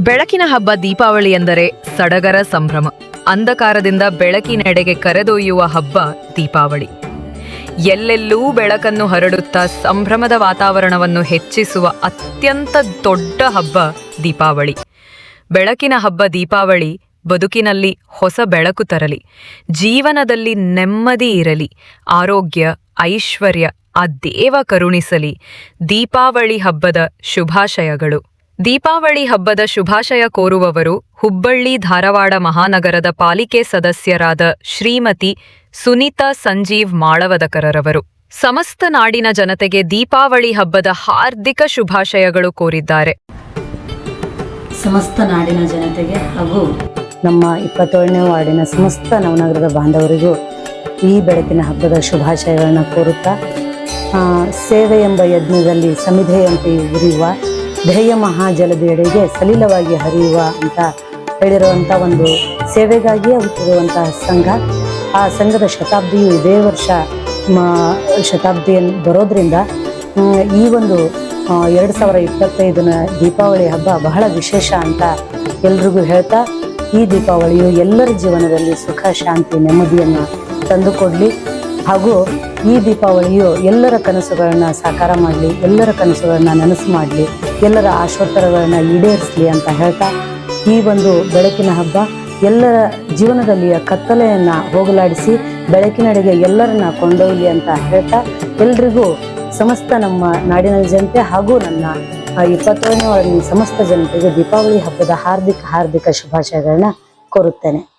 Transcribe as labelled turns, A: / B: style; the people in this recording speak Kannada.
A: ಬೆಳಕಿನ ಹಬ್ಬ ದೀಪಾವಳಿ ಎಂದರೆ ಸಡಗರ ಸಂಭ್ರಮ. ಅಂಧಕಾರದಿಂದ ಬೆಳಕಿನೆಡೆಗೆ ಕರೆದೊಯ್ಯುವ ಹಬ್ಬ ದೀಪಾವಳಿ. ಎಲ್ಲೆಲ್ಲೂ ಬೆಳಕನ್ನು ಹರಡುತ್ತಾ ಸಂಭ್ರಮದ ವಾತಾವರಣವನ್ನು ಹೆಚ್ಚಿಸುವ ಅತ್ಯಂತ ದೊಡ್ಡ ಹಬ್ಬ ದೀಪಾವಳಿ. ಬೆಳಕಿನ ಹಬ್ಬ ದೀಪಾವಳಿ ಬದುಕಿನಲ್ಲಿ ಹೊಸ ಬೆಳಕು ತರಲಿ, ಜೀವನದಲ್ಲಿ ನೆಮ್ಮದಿ ಇರಲಿ, ಆರೋಗ್ಯ, ಐಶ್ವರ್ಯ, ಆ ದೇವ ಕರುಣಿಸಲಿ, ದೀಪಾವಳಿ ಹಬ್ಬದ ಶುಭಾಶಯಗಳು. ದೀಪಾವಳಿ ಹಬ್ಬದ ಶುಭಾಶಯ ಕೋರುವವರು ಹುಬ್ಬಳ್ಳಿ ಧಾರವಾಡ ಮಹಾನಗರದ ಪಾಲಿಕೆ ಸದಸ್ಯರಾದ ಶ್ರೀಮತಿ ಸುನೀತಾ ಸಂಜೀವ್ ಮಾಳವದಕರರವರು. ಸಮಸ್ತ ನಾಡಿನ ಜನತೆಗೆ ದೀಪಾವಳಿ ಹಬ್ಬದ ಹಾರ್ದಿಕ ಶುಭಾಶಯಗಳು ಕೋರಿದ್ದಾರೆ.
B: ಸಮಸ್ತ ನಾಡಿನ ಜನತೆಗೆ ಹಾಗೂ ನಮ್ಮ ಇಪ್ಪತ್ತೇಳನೇ ವಾರ್ಡಿನ ಸಮಸ್ತ ನವನಗರದ ಬಾಂಧವರಿಗೂ ಈ ಬೆಳಕಿನ ಹಬ್ಬದ ಶುಭಾಶಯಗಳನ್ನು ಕೋರುತ್ತಾ ಸೇವೆ ಎಂಬ ಯಜ್ಞದಲ್ಲಿ ಸಮಿಧೆಯಂತೆ ಉರಿಯುವ ಧ್ಯೇಯ ಮಹಾಜಲದೆಡೆಗೆ ಸಲೀಲವಾಗಿ ಹರಿಯುವ ಅಂತ ಹೇಳಿರುವಂಥ ಒಂದು ಸೇವೆಗಾಗಿಯೇ ಹುಟ್ಟಿರುವಂತಹ ಸಂಘ. ಆ ಸಂಘದ ಶತಾಬ್ದಿಯು ಇದೇ ವರ್ಷ ಶತಾಬ್ದಿಯನ್ನು ಬರೋದ್ರಿಂದ ಈ ಒಂದು ಎರಡು ಸಾವಿರ ಇಪ್ಪತ್ತೈದನ ದೀಪಾವಳಿ ಹಬ್ಬ ಬಹಳ ವಿಶೇಷ ಅಂತ ಎಲ್ರಿಗೂ ಹೇಳ್ತಾ, ಈ ದೀಪಾವಳಿಯು ಎಲ್ಲರ ಜೀವನದಲ್ಲಿ ಸುಖ, ಶಾಂತಿ, ನೆಮ್ಮದಿಯನ್ನು ತಂದುಕೊಡಲಿ. ಹಾಗೂ ಈ ದೀಪಾವಳಿಯು ಎಲ್ಲರ ಕನಸುಗಳನ್ನು ಸಾಕಾರ ಮಾಡಲಿ, ಎಲ್ಲರ ಕನಸುಗಳನ್ನು ನನಸು ಮಾಡಲಿ. ಎಲ್ಲರ ಆಶೋತ್ತರಗಳನ್ನು ಈಡೇರಿಸಲಿ ಅಂತ ಹೇಳ್ತಾ ಈ ಒಂದು ಬೆಳಕಿನ ಹಬ್ಬ ಎಲ್ಲರ ಜೀವನದಲ್ಲಿಯ ಕತ್ತಲೆಯನ್ನು ಹೋಗಲಾಡಿಸಿ ಬೆಳಕಿನಡೆಗೆ ಎಲ್ಲರನ್ನ ಕೊಂಡೊಯ್ಯಲಿ ಅಂತ ಹೇಳ್ತಾ ಎಲ್ರಿಗೂ ಸಮಸ್ತ ನಮ್ಮ ನಾಡಿನ ಜನತೆ ಹಾಗೂ ನನ್ನ ಇಪ್ಪತ್ತೊಂದನೇ ಸಮಸ್ತ ಜನತೆಗೆ ದೀಪಾವಳಿ ಹಬ್ಬದ ಹಾರ್ದಿಕ ಹಾರ್ದಿಕ ಶುಭಾಶಯಗಳನ್ನ ಕೋರುತ್ತೇನೆ.